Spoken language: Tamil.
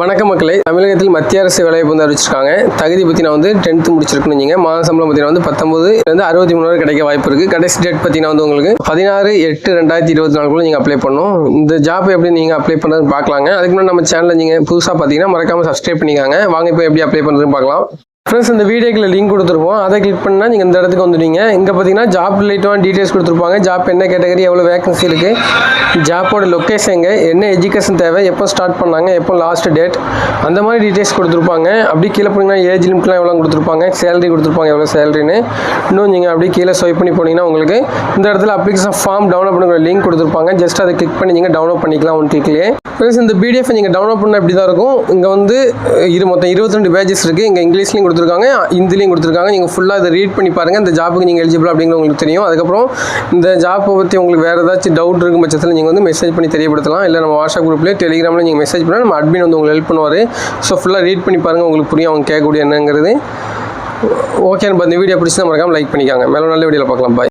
வணக்கம் மக்களே. தமிழகத்தில் மத்திய அரசு வேலைவாய்ப்பு வந்து அறிவிச்சிருக்காங்க. தகுதி பற்றி நான் வந்து டென்த்து முடிச்சிருக்கணும் நீங்கள் மாத சம்பளம் பார்த்தீங்கன்னா வந்து பத்தொம்பதுலேருந்து அறுபத்தி மூணு வரை கிடைக்க வாய்ப்பு இருக்குது கடைசி டேட் பார்த்தீங்கன்னா வந்து உங்களுக்கு பதினாறு எட்டு ரெண்டாயிரத்தி இருபத்தி நாலுக்குள்ள நீங்கள் அப்ளை பண்ணும் இந்த ஜாப் எப்படி நீங்கள் அப்ளை பண்ணுறதுன்னு பார்க்கலாங்க. அதுக்கு முன்னாடி நம்ம சேனலில் நீங்கள் புதுசாக பார்த்தீங்கன்னா மறக்காமல் சப்ஸ்கிரைப் பண்ணிக்காங்க. வாங்க இப்போ எப்படி அப்ளை பண்ணுறதுன்னு பார்க்கலாம். ஃப்ரெண்ட்ஸ் இந்த வீடியோக்கில் லிங்க் கொடுத்துருப்போம். அதை கிளிக் பண்ணால் நீங்கள் இந்த இடத்துக்கு வந்துடுவீங்க. இங்கே பார்த்தீங்கன்னா ஜாப் ரிலேட்டிவான டீட்டெயில்ஸ் கொடுத்துருப்பாங்க. ஜாப் என்ன கேட்டகரி எவ்வளோ வேகன்சி இருக்குது ஜாப்போட லொக்கேஷன் எங்கே என்ன எஜுகேஷன் தேவை எப்போ ஸ்டார்ட் பண்ணாங்க எப்போ லாஸ்ட் டேட் அந்த மாதிரி டீட்டெயில்ஸ் கொடுத்துருப்பாங்க. அப்படி கீழே போனீங்கன்னா ஏஜ் லிமிட்லாம் எவ்வளோ கொடுத்துருப்பாங்க. சேலரி கொடுத்துருப்பாங்க எவ்வளோ சேலரின்னு இன்னும் நீங்கள் அப்படியே கீழே ஸ்வைப் பண்ணி போனீங்கன்னா உங்களுக்கு இந்த இடத்துல அப்ளிகேஷன் ஃபார்ம் டவுன்லோட் பண்ணுற லிங்க் கொடுத்துருப்பாங்க. ஜஸ்ட் அதை கிளிக் பண்ணி நீங்கள் டவுன்லோட் பண்ணிக்கலாம் ஒன் கிளிக்லேயே ஃப்ரெண்ட்ஸ் இந்த பிடிஎஃப் நீங்கள் டவுன்லோட் பண்ண இப்படி தான் இருக்கும். இங்கே வந்து இரு மொத்தம் இருபத்தி ரெண்டு பேஜஸ் இருக்குது இங்கே இங்கிலீஷ்லேயும் கொடுத்துருக்காங்க. இந்திலையும் கொடுத்துருக்காங்க. நீங்கள் ஃபுல்லாக இதை ரீட் பண்ணி பாருங்கள் இந்த ஜாப்புக்கு நீங்கள் எலிஜிபிள் அப்படிங்கிற உங்களுக்கு தெரியும். அதுக்கப்புறம் இந்த ஜாப்பை பற்றி உங்களுக்கு வேறு ஏதாச்சும் டவுட் இருக்கும் பட்சத்தில் நீங்கள் வந்து மெசேஜ் பண்ணி தெரியப்படுத்தலாம். இல்லை நம்ம வாட்ஸ்அப் குரூப்லேயே டெலிகிராமில் நீங்கள் மெசேஜ் பண்ணால் நம்ம அட்மின் வந்து உங்களுக்கு ஹெல்ப் பண்ணுவார். ஸோ ஃபுல்லாக ரீட் பண்ணி பாருங்கள் உங்களுக்கு புரியும் அவங்க கேட்கக்கூடிய என்னங்கிறது. ஓகே நம்ம இந்த வீடியோ பிடிச்சி மறக்காமல் லைக் பண்ணிக்காங்க. மேலே நல்ல வீடியோவில் பார்க்கலாம். பாய்